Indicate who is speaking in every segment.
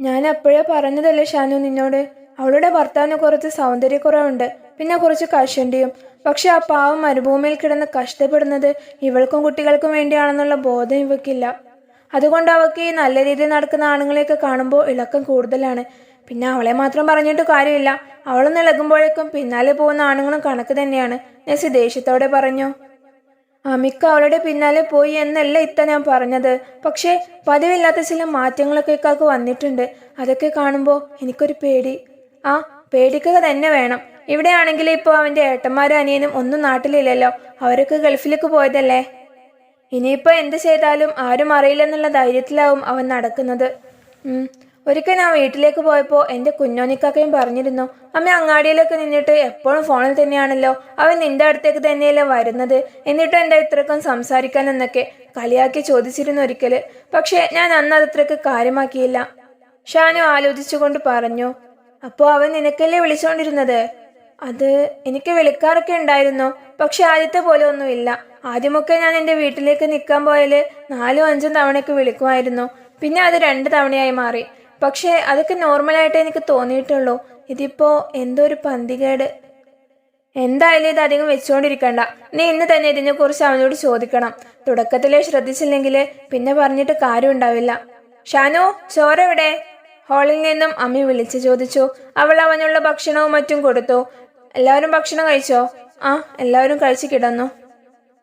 Speaker 1: ഞാൻ അപ്പോഴേ പറഞ്ഞതല്ലേ ഷാനു നിന്നോട്? അവളുടെ ഭർത്താവിന് കുറച്ച് സൗന്ദര്യക്കുറവുണ്ട് പിന്നെ കുറച്ച് കഷണ്ടിയും. പക്ഷെ ആ പാവം മരുഭൂമിയിൽ കിടന്ന് കഷ്ടപ്പെടുന്നത് ഇവൾക്കും കുട്ടികൾക്കും വേണ്ടിയാണെന്നുള്ള ബോധം ഇവക്കില്ല അതുകൊണ്ട് അവൾക്ക് ഈ നല്ല രീതിയിൽ നടക്കുന്ന ആണുങ്ങളെയൊക്കെ കാണുമ്പോൾ ഇളക്കം കൂടുതലാണ്. പിന്നെ അവളെ മാത്രം പറഞ്ഞിട്ട് കാര്യമില്ല. അവളൊന്ന് ഇളകുമ്പോഴേക്കും പിന്നാലെ പോകുന്ന ആണുങ്ങളും കണക്ക് തന്നെയാണ്. നെസി ദേഷ്യത്തോടെ പറഞ്ഞു. അമിക്ക അവളുടെ പിന്നാലെ പോയി എന്നല്ല ഇത്ത ഞാൻ പറഞ്ഞത്. പക്ഷേ പതിവില്ലാത്ത ചില മാറ്റങ്ങളൊക്കെ ഇക്കാക്ക് വന്നിട്ടുണ്ട്. അതൊക്കെ കാണുമ്പോൾ എനിക്കൊരു പേടി. ആ പേടിക്കുക തന്നെ വേണം. ഇവിടെയാണെങ്കിൽ ഇപ്പോൾ അവന്റെ ഏട്ടന്മാരും അനിയനും ഒന്നും നാട്ടിലില്ലല്ലോ. അവരൊക്കെ ഗൾഫിലേക്ക് പോയതല്ലേ? ഇനിയിപ്പോൾ എന്ത് ചെയ്താലും ആരും അറിയില്ലെന്നുള്ള ധൈര്യത്തിലാവും അവൻ നടക്കുന്നത്. ഒരിക്കൽ ഞാൻ വീട്ടിലേക്ക് പോയപ്പോൾ എന്റെ കുഞ്ഞോനിക്കാക്കയും പറഞ്ഞിരുന്നു അമ്മ അങ്ങാടിയിലൊക്കെ നിന്നിട്ട് എപ്പോഴും ഫോണിൽ തന്നെയാണല്ലോ അവൻ നിന്റെ അടുത്തേക്ക് തന്നെയല്ലേ വരുന്നത്? എന്നിട്ട് എന്താ ഇത്രക്കും സംസാരിക്കാൻ എന്നൊക്കെ കളിയാക്കി ചോദിച്ചിരുന്നു ഒരിക്കൽ പക്ഷേ ഞാൻ അന്ന് അതത്രക്ക് കാര്യമാക്കിയില്ല. ഷാനു ആലോചിച്ചുകൊണ്ട് പറഞ്ഞു അപ്പോൾ അവൻ നിനക്കല്ലേ വിളിച്ചുകൊണ്ടിരുന്നത് അത് എനിക്ക് വിളിക്കാറൊക്കെ ഉണ്ടായിരുന്നു പക്ഷെ ആദ്യത്തെ പോലെ ഒന്നുമില്ല. ആദ്യമൊക്കെ ഞാൻ എന്റെ വീട്ടിലേക്ക് നിൽക്കാൻ പോയാൽ നാലും അഞ്ചും തവണയൊക്കെ വിളിക്കുമായിരുന്നു. പിന്നെ അത് രണ്ട് തവണയായി മാറി. പക്ഷേ അതൊക്കെ നോർമലായിട്ടേ എനിക്ക് തോന്നിയിട്ടുള്ളൂ. ഇതിപ്പോ എന്തോ ഒരു പന്തികേട്. എന്തായാലും ഇത് അധികം വെച്ചുകൊണ്ടിരിക്കണ്ട നീ ഇന്ന് തന്നെ ഇതിനെക്കുറിച്ച് അവനോട് ചോദിക്കണം. തുടക്കത്തിലെ ശ്രദ്ധിച്ചില്ലെങ്കിൽ പിന്നെ പറഞ്ഞിട്ട് കാര്യം ഉണ്ടാവില്ല. ഷാനു ചോരെവിടെ ഹാളിൽ നിന്നും അമ്മി വിളിച്ചു ചോദിച്ചു. അവൾ അവനുള്ള ഭക്ഷണവും മറ്റും കൊടുത്തു. എല്ലാവരും ഭക്ഷണം കഴിച്ചോ? ആ എല്ലാവരും കഴിച്ചു കിടന്നു.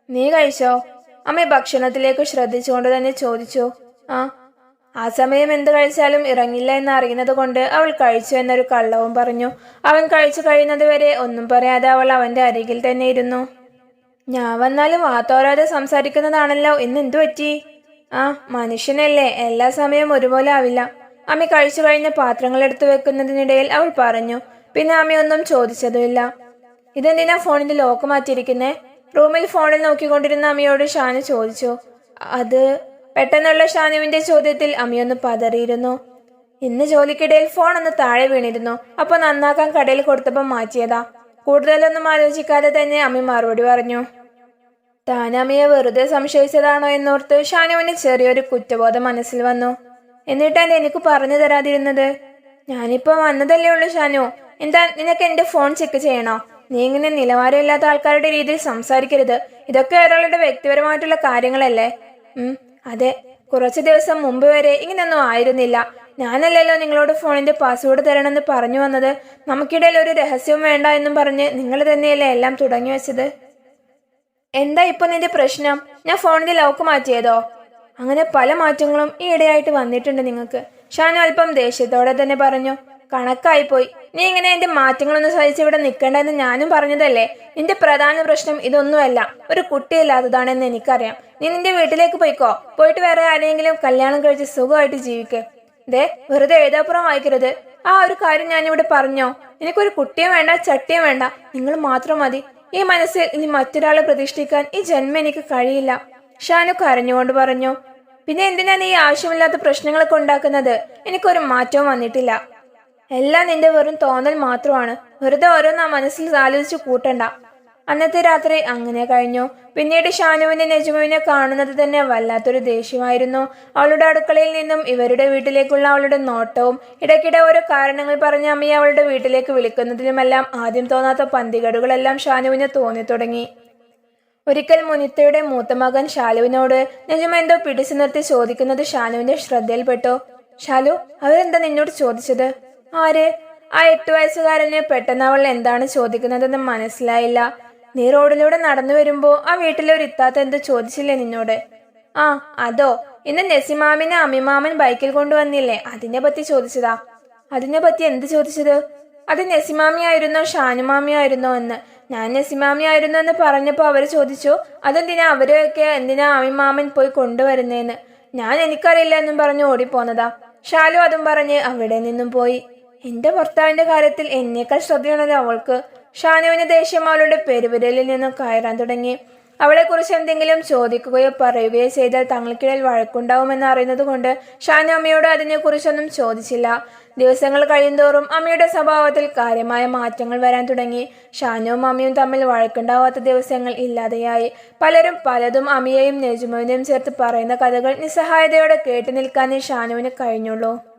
Speaker 1: നീ കഴിച്ചോ? അമ്മ ഭക്ഷണത്തിലേക്ക് ശ്രദ്ധിച്ചുകൊണ്ട് തന്നെ ചോദിച്ചു. ആ ആ സമയം എന്ത് കഴിച്ചാലും ഇറങ്ങില്ല എന്ന് അറിയുന്നത് കൊണ്ട് അവൾ കഴിച്ചു എന്നൊരു കള്ളവും പറഞ്ഞു. അവൻ കഴിച്ചു കഴിയുന്നത് വരെ ഒന്നും പറയാതെ അവൾ അവന്റെ അരികിൽ തന്നെ ഇരുന്നു. ഞാൻ വന്നാലും വാത്തോരാതെ സംസാരിക്കുന്നതാണല്ലോ ഇന്ന് എന്തു പറ്റി? ആ മനുഷ്യനല്ലേ എല്ലാ സമയവും ഒരുപോലെ ആവില്ല. അമ്മ കഴിച്ചു കഴിഞ്ഞ പാത്രങ്ങൾ എടുത്തു വെക്കുന്നതിനിടയിൽ അവൾ പറഞ്ഞു പിന്നെ അമ്മ ഒന്നും ചോദിച്ചതുമില്ല. ഇതെന്തിനാ ഫോണിന്റെ ലോക്ക് മാറ്റിയിരിക്കുന്നേ? റൂമിൽ ഫോണിൽ നോക്കിക്കൊണ്ടിരുന്ന അമ്മയോട് ഷാനു ചോദിച്ചു അത് പെട്ടെന്നുള്ള ഷാനുവിന്റെ ചോദ്യത്തിൽ അമ്മയൊന്ന് പതറിയിരുന്നു. ഇന്ന് ജോലിക്കിടയിൽ ഫോൺ ഒന്ന് താഴെ വീണിരുന്നു. അപ്പൊ നന്നാക്കാൻ കടയിൽ കൊടുത്തപ്പോൾ മാറ്റിയതാ. കൂടുതലൊന്നും ആലോചിക്കാതെ തന്നെ അമ്മ മറുപടി പറഞ്ഞു. താൻ അമ്മയെ വെറുതെ സംശയിച്ചതാണോ എന്നോർത്ത് ഷാനുവിന് ചെറിയൊരു കുറ്റബോധം മനസ്സിൽ വന്നു. എന്നിട്ടാണ് എനിക്ക് പറഞ്ഞു തരാതിരുന്നത്? ഞാനിപ്പോ വന്നതല്ലേ ഉള്ളൂ ഷാനു. എന്താ നിനക്ക് എന്റെ ഫോൺ ചെക്ക് ചെയ്യണോ? നീ ഇങ്ങനെ നിലവാരമില്ലാത്ത ആൾക്കാരുടെ രീതിയിൽ സംസാരിക്കരുത്. ഇതൊക്കെ ഒരാളുടെ വ്യക്തിപരമായിട്ടുള്ള കാര്യങ്ങളല്ലേ. അതെ കുറച്ചു ദിവസം മുമ്പ് വരെ ഇങ്ങനെയൊന്നും ആയിരുന്നില്ല. ഞാനല്ലല്ലോ നിങ്ങളോട് ഫോണിന്റെ പാസ്വേഡ് തരണമെന്ന് പറഞ്ഞു വന്നത്. നമുക്കിടയിൽ ഒരു രഹസ്യവും വേണ്ട എന്നും പറഞ്ഞ് നിങ്ങൾ തന്നെയല്ലേ എല്ലാം തുടങ്ങി വെച്ചത്? എന്താ ഇപ്പൊ നിന്റെ പ്രശ്നം? ഞാൻ ഫോണിന്റെ ലോക്ക് മാറ്റിയതോ? അങ്ങനെ പല മാറ്റങ്ങളും ഈ ഇടയായിട്ട് വന്നിട്ടുണ്ട് നിങ്ങൾക്ക്. ഷാനു അല്പം ദേഷ്യത്തോടെ തന്നെ പറഞ്ഞു കണക്കായി പോയി നീ ഇങ്ങനെ എന്റെ മാറ്റങ്ങളൊന്നും സഹിച്ച് ഇവിടെ നിൽക്കേണ്ടെന്ന് ഞാനും പറഞ്ഞതല്ലേ? നിന്റെ പ്രധാന പ്രശ്നം ഇതൊന്നുമല്ല. ഒരു കുട്ടിയില്ലാത്തതാണെന്ന് എനിക്കറിയാം. നീ നിന്റെ വീട്ടിലേക്ക് പോയിക്കോ. പോയിട്ട് വേറെ ആരെങ്കിലും കല്യാണം കഴിച്ച് സുഖമായിട്ട് ജീവിക്ക്. ദേ വെറുതെ എഴുതാപ്പുറം വായിക്കരുത്. ആ ഒരു കാര്യം ഞാനിവിടെ പറഞ്ഞോ? എനിക്കൊരു കുട്ടിയും വേണ്ട ചട്ടിയും വേണ്ട. നിങ്ങൾ മാത്രം മതി. ഈ മനസ്സിൽ ഇനി മറ്റൊരാളെ പ്രതിഷ്ഠിക്കാൻ ഈ ജന്മം എനിക്ക് കഴിയില്ല. ഷാനു കരഞ്ഞുകൊണ്ട് പറഞ്ഞു. പിന്നെ എന്തിനാണ് ഈ ആവശ്യമില്ലാത്ത പ്രശ്നങ്ങളൊക്കെ ഉണ്ടാക്കുന്നത്? എനിക്കൊരു മാറ്റവും വന്നിട്ടില്ല. എല്ലാം നിന്റെ വെറും തോന്നൽ മാത്രമാണ്. വെറുതെ ഓരോന്ന് മനസ്സിൽ ആലോചിച്ച് കൂട്ടണ്ട. അന്നത്തെ രാത്രി അങ്ങനെ കഴിഞ്ഞു. പിന്നീട് ഷാനുവിനെ നെജുമുവിനെ കാണുന്നത് തന്നെ വല്ലാത്തൊരു ദേഷ്യമായിരുന്നു. അവളുടെ അടുക്കളയിൽ നിന്നും ഇവരുടെ വീട്ടിലേക്കുള്ള അവളുടെ നോട്ടവും ഇടയ്ക്കിടെ ഓരോ കാരണങ്ങൾ പറഞ്ഞ അമ്മയെ അവളുടെ വീട്ടിലേക്ക് വിളിക്കുന്നതിലുമെല്ലാം ആദ്യം തോന്നാത്ത പന്തികടുകളെല്ലാം ഷാനുവിന് തോന്നി തുടങ്ങി ഒരിക്കൽ മുനിത്തയുടെ മൂത്ത മകൻ ഷാലുവിനോട് നെജുമ എന്തോ പിടിച്ചു നിർത്തി ചോദിക്കുന്നത് ഷാനുവിന്റെ ശ്രദ്ധയിൽപ്പെട്ടു. ഷാലു അവരെന്താ നിന്നോട് ചോദിച്ചത്? ആര്? ആ എട്ട് വയസ്സുകാരന് പെട്ടെന്ന് അവൾ എന്താണ് ചോദിക്കുന്നതെന്ന് മനസ്സിലായില്ല. നീ റോഡിലൂടെ നടന്നു വരുമ്പോ ആ വീട്ടിലെ ഒരു ഇത്താത്ത എന്തോ ചോദിച്ചില്ലേ നിന്നോട്? ആ അതോ? ഇന്ന് നസിമാമിനെ അമിമാമൻ ബൈക്കിൽ കൊണ്ടുവന്നില്ലേ? അതിനെ പറ്റി ചോദിച്ചതാ. അതിനെ പറ്റി എന്ത് ചോദിച്ചത്? അത് ഷാനുമാമി ഷാനുമാമിയായിരുന്നോ എന്ന്. ഞാൻ നെസിമാമിയായിരുന്നു എന്ന് പറഞ്ഞപ്പോൾ അവർ ചോദിച്ചു അതെന്തിനാ അവരെയൊക്കെ എന്തിനാ അമിമാമൻ പോയി കൊണ്ടുവരുന്നേന്ന്? ഞാൻ എനിക്കറിയില്ല എന്നും പറഞ്ഞു ഓടിപ്പോന്നതാ. ഷാലു അതും പറഞ്ഞ് അവിടെ നിന്നും പോയി. എന്റെ ഭർത്താവിന്റെ കാര്യത്തിൽ എന്നേക്കാൾ ശ്രദ്ധയാണല്ലോ അവൾക്ക്. ഷാനുവിന് ദേഷ്യം അവളുടെ പെരുവിരലിൽ നിന്നും കയറാൻ തുടങ്ങി. അവളെക്കുറിച്ച് എന്തെങ്കിലും ചോദിക്കുകയോ പറയുകയോ ചെയ്താൽ തങ്ങൾക്കിടയിൽ വഴക്കുണ്ടാവുമെന്ന് അറിയുന്നത് കൊണ്ട് ഷാനു അമ്മയോട് അതിനെക്കുറിച്ചൊന്നും ചോദിച്ചില്ല. ദിവസങ്ങൾ കഴിയുന്തോറും അമ്മയുടെ സ്വഭാവത്തിൽ കാര്യമായ മാറ്റങ്ങൾ വരാൻ തുടങ്ങി. ഷാനുവും അമ്മയും തമ്മിൽ വഴക്കുണ്ടാവാത്ത ദിവസങ്ങൾ ഇല്ലാതെയായി. പലരും പലതും അമ്മയെയും നെജുമുവിനെയും ചേർത്ത് പറയുന്ന കഥകൾ നിസ്സഹായതയോടെ കേട്ടു നിൽക്കാനേ ഷാനുവിന് കഴിഞ്ഞുള്ളൂ.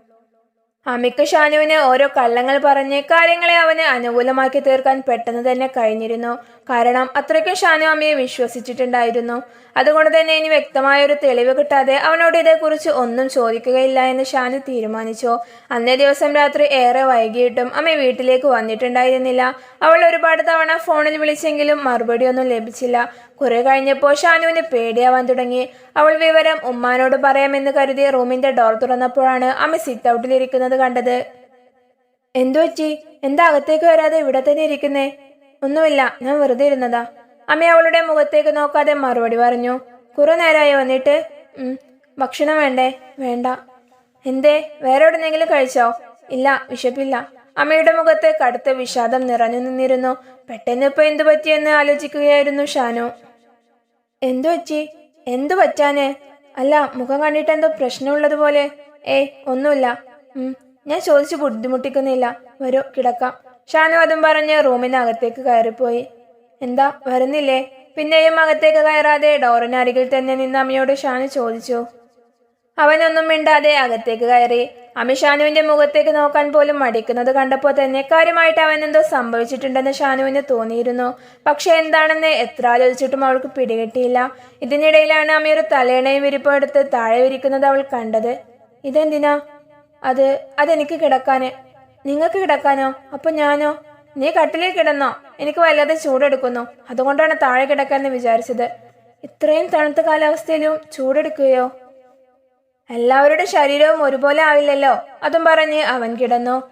Speaker 1: അമിക്ക് ഷാനുവിന് ഓരോ കള്ളങ്ങൾ പറഞ്ഞ് കാര്യങ്ങളെ അവന് അനുകൂലമാക്കി തീർക്കാൻ പെട്ടെന്ന് തന്നെ കഴിഞ്ഞിരുന്നു. കാരണം അത്രയ്ക്കും ഷാനു അമ്മയെ വിശ്വസിച്ചിട്ടുണ്ടായിരുന്നു. അതുകൊണ്ട് തന്നെ ഇനി വ്യക്തമായ ഒരു തെളിവ് കിട്ടാതെ അവനോട് ഇതേക്കുറിച്ച് ഒന്നും ചോദിക്കുകയില്ല എന്ന് ഷാനു തീരുമാനിച്ചു. അന്നേ ദിവസം രാത്രി ഏറെ വൈകിയിട്ടും അമ്മ വീട്ടിലേക്ക് വന്നിട്ടുണ്ടായിരുന്നില്ല. അവൾ ഒരുപാട് തവണ ഫോണിൽ വിളിച്ചെങ്കിലും മറുപടിയൊന്നും ലഭിച്ചില്ല. കുറെ കഴിഞ്ഞപ്പോൾ ഷാനുവിന് പേടിയാവാൻ തുടങ്ങി. അവൾ വിവരം ഉമ്മാനോട് പറയാമെന്ന് കരുതി റൂമിന്റെ ഡോർ തുറന്നപ്പോഴാണ് അമ്മ സിറ്റ് ഔട്ടിലിരിക്കുന്നത് കണ്ടത്. എന്തു പറ്റി എന്താ അകത്തേക്ക് വരാതെ ഇവിടെ തന്നെ ഇരിക്കുന്നേ? ഒന്നുമില്ല. ഞാൻ വെറുതെ ഇരുന്നതാ. അമ്മ അവളുടെ മുഖത്തേക്ക് നോക്കാതെ മറുപടി പറഞ്ഞു. കുറെ നേരമായി വന്നിട്ട് ഭക്ഷണം വേണ്ടേ? വേണ്ട. എന്തേ? വേറെ എവിടെന്നെങ്കിലും കഴിച്ചോ? ഇല്ല വിശപ്പില്ല. അമ്മയുടെ മുഖത്ത് കടുത്ത വിഷാദം നിറഞ്ഞു നിന്നിരുന്നു. പെട്ടെന്ന് ഇപ്പൊ എന്തു പറ്റിയെന്ന് ആലോചിക്കുകയായിരുന്നു ഷാനു. എന്തു പറ്റി? എന്തു പറ്റാന് അല്ല മുഖം കണ്ടിട്ട് എന്തോ പ്രശ്നമുള്ളതുപോലെ. ഏയ് ഒന്നുമില്ല. ഞാൻ ചോദിച്ചു ബുദ്ധിമുട്ടിക്കുന്നില്ല. വരൂ കിടക്കാം. ഷാനു അതും പറഞ്ഞ് റൂമിനകത്തേക്ക് കയറിപ്പോയി. എന്താ വരുന്നില്ലേ? പിന്നെയും അകത്തേക്ക് കയറാതെ ഡോറിനരികിൽ തന്നെ നിന്ന് അമ്മയോട് ഷാനു ചോദിച്ചു. അവനൊന്നും മിണ്ടാതെ അകത്തേക്ക് കയറി. അമ്മ ഷാനുവിന്റെ മുഖത്തേക്ക് നോക്കാൻ പോലും മടിക്കുന്നത് കണ്ടപ്പോൾ തന്നെ കാര്യമായിട്ട് അവൻ എന്തോ സംഭവിച്ചിട്ടുണ്ടെന്ന് ഷാനുവിന് തോന്നിയിരുന്നു. പക്ഷെ എന്താണെന്ന് എത്ര ആലോചിച്ചിട്ടും അവൾക്ക് പിടികിട്ടിയില്ല. ഇതിനിടയിലാണ് അമ്മ ഒരു തലേണയും വിരിപ്പെടുത്ത് താഴെ വിരിക്കുന്നത് അവൾ കണ്ടത്. ഇതെന്തിനാ? അത് അതെനിക്ക് കിടക്കാന്. നിങ്ങൾക്ക് കിടക്കാനോ? അപ്പൊ ഞാനോ? നീ കട്ടിലിൽ കിടന്നോ? എനിക്ക് വല്ലാതെ ചൂടെടുക്കുന്നു. അതുകൊണ്ടാണ് താഴെ കിടക്കാന്ന് വിചാരിച്ചത്. ഇത്രയും തണുത്ത കാലാവസ്ഥയിലും ചൂടെടുക്കുകയോ? എല്ലാവരുടെ ശരീരവും ഒരുപോലെ ആവില്ലല്ലോ. അതും പറഞ്ഞ് അവൻ കിടന്നു.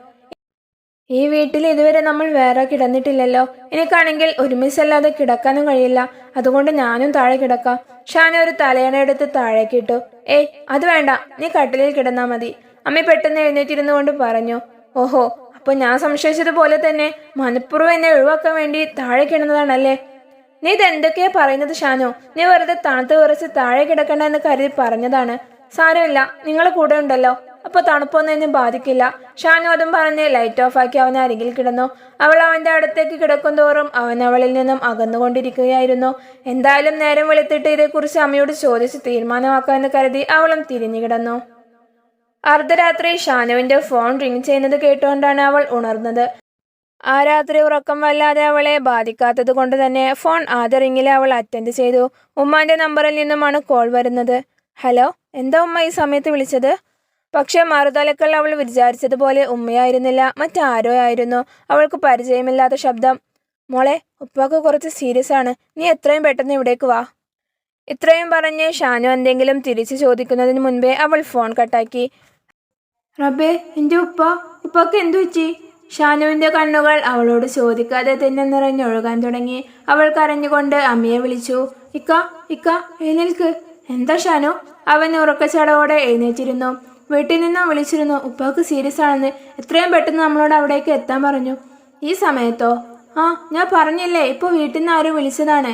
Speaker 1: ഈ വീട്ടിൽ ഇതുവരെ നമ്മൾ വേറെ കിടന്നിട്ടില്ലല്ലോ. എനിക്കാണെങ്കിൽ ഒരുമിച്ചല്ലാതെ കിടക്കാനും കഴിയില്ല. അതുകൊണ്ട് ഞാനും താഴെ കിടക്കാം. ഷാന ഒരു തലയണ എടുത്ത് താഴേക്ക് ഇട്ടു. ഏയ് അത് വേണ്ട. നീ കട്ടിലിൽ കിടന്നാ മതി. അമ്മ പെട്ടെന്ന് എഴുന്നേറ്റിരുന്നു കൊണ്ട് പറഞ്ഞു. ഓഹോ അപ്പൊ ഞാൻ സംശയിച്ചതുപോലെ തന്നെ മനഃപൂർവം എന്നെ ഒഴിവാക്കാൻ വേണ്ടി താഴെ കിടന്നതാണല്ലേ? നീ ഇതെന്തൊക്കെയാ പറയുന്നത് ഷാനു? നീ വെറുതെ തണുത്ത് വിറച്ച് താഴെ കിടക്കണ്ട എന്ന് കരുതി പറഞ്ഞതാണ്. സാരമില്ല നിങ്ങളെ കൂടെ ഉണ്ടല്ലോ. അപ്പൊ തണുപ്പൊന്നും എന്നെ ബാധിക്കില്ല. ഷാനു അതും പറഞ്ഞ് ലൈറ്റ് ഓഫ് ആക്കി അവൻ അരികിൽ കിടന്നു. അവൾ അവന്റെ അടുത്തേക്ക് കിടക്കും തോറും അവൻ അവളിൽ നിന്നും അകന്നുകൊണ്ടിരിക്കുകയായിരുന്നു. എന്തായാലും നേരം വെളുത്തിട്ട് ഇതേക്കുറിച്ച് അമ്മയോട് ചോദിച്ച് തീരുമാനമാക്കാമെന്ന് കരുതി അവളും തിരിഞ്ഞു കിടന്നു. അർദ്ധരാത്രി ഷാനുവിന്റെ ഫോൺ റിങ് ചെയ്യുന്നത് കേട്ടുകൊണ്ടാണ് അവൾ ഉണർന്നത്. ആ രാത്രി ഉറക്കം വല്ലാതെ അവളെ ബാധിക്കാത്തത് കൊണ്ട് തന്നെ ഫോൺ ആദ്യ റിങ്ങിൽ അവൾ അറ്റൻഡ് ചെയ്തു. ഉമ്മാന്റെ നമ്പറിൽ നിന്നുമാണ് കോൾ വരുന്നത്. ഹലോ എന്താ ഉമ്മ ഈ സമയത്ത് വിളിച്ചത്? പക്ഷെ മറുതലക്കൽ അവൾ വിചാരിച്ചതുപോലെ ഉമ്മയായിരുന്നില്ല മറ്റാരോ ആയിരുന്നു. അവൾക്ക് പരിചയമില്ലാത്ത ശബ്ദം. മോളെ ഉപ്പാക്ക് കുറച്ച് സീരിയസ് ആണ്. നീ എത്രയും പെട്ടെന്ന് ഇവിടേക്ക് വാ. ഇത്രയും പറഞ്ഞ് ഷാനു എന്തെങ്കിലും തിരിച്ചു ചോദിക്കുന്നതിന് മുൻപേ അവൾ ഫോൺ കട്ടാക്കി. റബ്ബേ എന്റെ ഉപ്പ ഉപ്പക്ക് എന്തു വെച്ചി ഷാനുവിന്റെ കണ്ണുകൾ അവളോട് ചോദിക്കാതെ തന്നെ നിറഞ്ഞൊഴുകാൻ തുടങ്ങി. അവൾ കരഞ്ഞുകൊണ്ട് അമ്മയെ വിളിച്ചു. ഇക്ക ഇക്ക എഴുന്നേൽക്ക്. എന്താ ഷാനു? അവൻ ഉറക്കച്ചടവോടെ എഴുന്നേറ്റിരുന്നു. വീട്ടിൽ നിന്ന് വിളിച്ചിരുന്നു. ഉപ്പാക്ക് സീരിയസ് ആണെന്ന് എത്രയും പെട്ടെന്ന് നമ്മളോട് അവിടേക്ക് എത്താൻ പറഞ്ഞു. ഈ സമയത്തോ? ആ ഞാൻ പറഞ്ഞില്ലേ ഇപ്പൊ വീട്ടിൽ നിന്ന് ആരും വിളിച്ചതാണ്.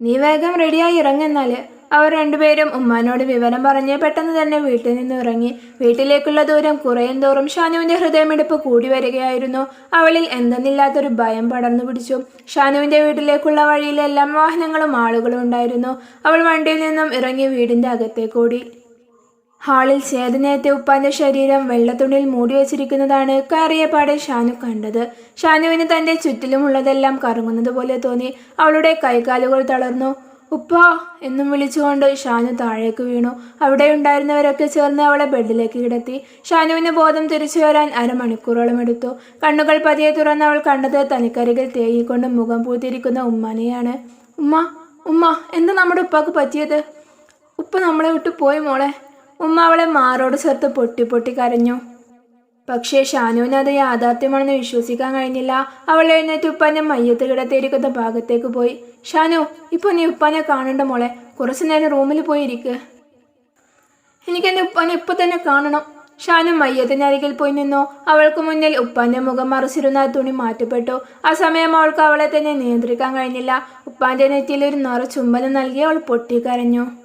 Speaker 1: നീ വേഗം റെഡിയായി ഇറങ്ങെന്നാൽ അവർ രണ്ടുപേരും ഉമ്മാനോട് വിവരം പറഞ്ഞ് പെട്ടെന്ന് തന്നെ വീട്ടിൽ നിന്ന് ഇറങ്ങി. വീട്ടിലേക്കുള്ള ദൂരം കുറയും തോറും ഷാനുവിന്റെ ഹൃദയമെടുപ്പ് കൂടി വരികയായിരുന്നു. അവളിൽ എന്തെന്നില്ലാത്തൊരു ഭയം പടർന്നു പിടിച്ചു. ഷാനുവിന്റെ വീട്ടിലേക്കുള്ള വഴിയിലെല്ലാം വാഹനങ്ങളും ആളുകളും ഉണ്ടായിരുന്നു. അവൾ വണ്ടിയിൽ നിന്നും ഇറങ്ങി വീടിന്റെ അകത്തേക്കോടി ഹാളിൽ ചേതനേറ്റ ഉപ്പാന്റെ ശരീരം വെള്ളത്തുണിയിൽ മൂടി വെച്ചിരിക്കുന്നതാണ് കയറിയപാടെ ഷാനു കണ്ടത്. ഷാനുവിന് തന്റെ ചുറ്റിലുമുള്ളതെല്ലാം കറങ്ങുന്നത് പോലെ തോന്നി. അവളുടെ കൈകാലുകൾ തളർന്നു. ഉപ്പാ എന്നും വിളിച്ചുകൊണ്ട് ഷാനു താഴേക്ക് വീണു. അവിടെ ഉണ്ടായിരുന്നവരൊക്കെ ചേർന്ന് അവളെ ബെഡിലേക്ക് കിടത്തി. ഷാനുവിന് ബോധം തിരിച്ചു വരാൻ അരമണിക്കൂറോളം എടുത്തു. കണ്ണുകൾ പതിയെ തുറന്ന് അവൾ കണ്ടത് തനിക്കരികിൽ തേങ്ങിക്കൊണ്ട് മുഖം പൂത്തിരിക്കുന്ന ഉമ്മാനെയാണ്. ഉമ്മ ഉമ്മ എന്താ നമ്മുടെ ഉപ്പാക്ക് പറ്റിയത്? ഉപ്പ നമ്മളെ വിട്ട് പോയി മോളെ. ഉമ്മ അവളെ മാറോട് ചേർത്ത് പൊട്ടി പൊട്ടി കരഞ്ഞു. പക്ഷേ ഷാനുവിന് അത് യാഥാർത്ഥ്യമാണെന്ന് വിശ്വസിക്കാൻ കഴിഞ്ഞില്ല. അവൾ എഴുന്നേറ്റ് ഉപ്പാന്റെ മയ്യത്ത് കിടത്തിയിരിക്കുന്ന ഭാഗത്തേക്ക് പോയി. ഷാനു ഇപ്പൊ നീ ഉപ്പാനെ കാണണ്ട മോളെ. കുറച്ചു നേരം റൂമിൽ പോയി എനിക്ക് എന്റെ ഉപ്പാനെ ഇപ്പൊ തന്നെ കാണണം. ഷാനു മയ്യത്തിനരികിൽ പോയി നിന്നു. അവൾക്ക് മുന്നിൽ ഉപ്പാന്റെ മുഖം മറിച്ചിരുന്ന തുണി മാറ്റപ്പെട്ടു. ആ സമയം അവൾക്ക് അവളെ തന്നെ നിയന്ത്രിക്കാൻ കഴിഞ്ഞില്ല. ഉപ്പാന്റെ നെറ്റിയിൽ ഒരു നിറ ചുംബനം നൽകി അവൾ പൊട്ടിക്കരഞ്ഞു.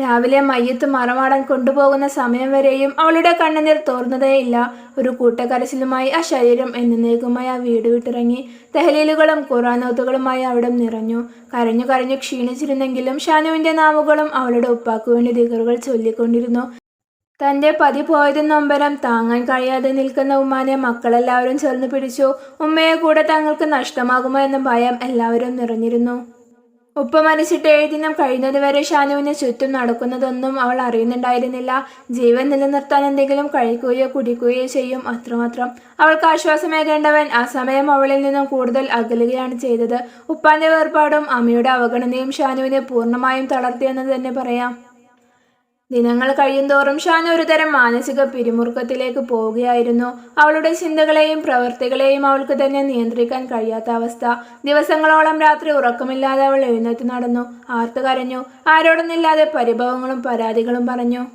Speaker 1: രാവിലെ മയ്യത്ത് മറമാടാൻ കൊണ്ടുപോകുന്ന സമയം വരെയും അവളുടെ കണ്ണുനീർ തോർന്നതേയില്ല ഒരു കൂട്ടക്കരച്ചിലുമായി ആ ശരീരം എന്നേക്കുമായി ആ വീട് വിട്ടിറങ്ങി. തെഹലീലുകളും ഖുറാനോത്തുകളുമായി അവിടെ നിറഞ്ഞു. കരഞ്ഞു കരഞ്ഞു ക്ഷീണിച്ചിരുന്നെങ്കിലും ഷാനുവിന്റെ നാവുകളും അവളുടെ ഉപ്പാക്കു വേണ്ടി ദിഗറുകൾ ചൊല്ലിക്കൊണ്ടിരുന്നു. തന്റെ പതി പോയതിന് നൊമ്പരം താങ്ങാൻ കഴിയാതെ നിൽക്കുന്ന ഉമ്മാനെ മക്കളെല്ലാവരും ചേർന്ന് പിടിച്ചു. ഉമ്മയെ കൂടെ തങ്ങൾക്ക് നഷ്ടമാകുമോ എന്ന ഭയം എല്ലാവരും നിറഞ്ഞിരുന്നു. ഉപ്പ മനസ്സിട്ട് ദിനം കഴിയുന്നതുവരെ ഷാനുവിന് ചുറ്റും നടക്കുന്നതൊന്നും അവൾ അറിയുന്നുണ്ടായിരുന്നില്ല. ജീവൻ നിലനിർത്താൻ എന്തെങ്കിലും കഴിക്കുകയോ കുടിക്കുകയോ ചെയ്യും അത്രമാത്രം. അവൾക്ക് ആശ്വാസമേകേണ്ടവൻ ആ സമയം അവളിൽ നിന്നും കൂടുതൽ അകലുകയാണ് ചെയ്തത്. ഉപ്പാന്റെ വേർപാടും അമ്മയുടെ അവഗണനയും ഷാനുവിനെ പൂർണമായും തളർത്തിയെന്ന് തന്നെ പറയാം. ദിനങ്ങൾ കഴിയുന്തോറും ഷാൻ ഒരുതരം മാനസിക പിരിമുറുക്കത്തിലേക്ക് പോവുകയായിരുന്നു. അവളുടെ ചിന്തകളെയും പ്രവൃത്തികളെയും അവൾക്ക് തന്നെ നിയന്ത്രിക്കാൻ കഴിയാത്ത അവസ്ഥ. ദിവസങ്ങളോളം രാത്രി ഉറക്കമില്ലാതെ അവൾ എഴുന്നേറ്റ് നടന്നു. ആർത്തു കരഞ്ഞു. ആരോടൊന്നില്ലാതെ പരിഭവങ്ങളും പരാതികളും പറഞ്ഞു.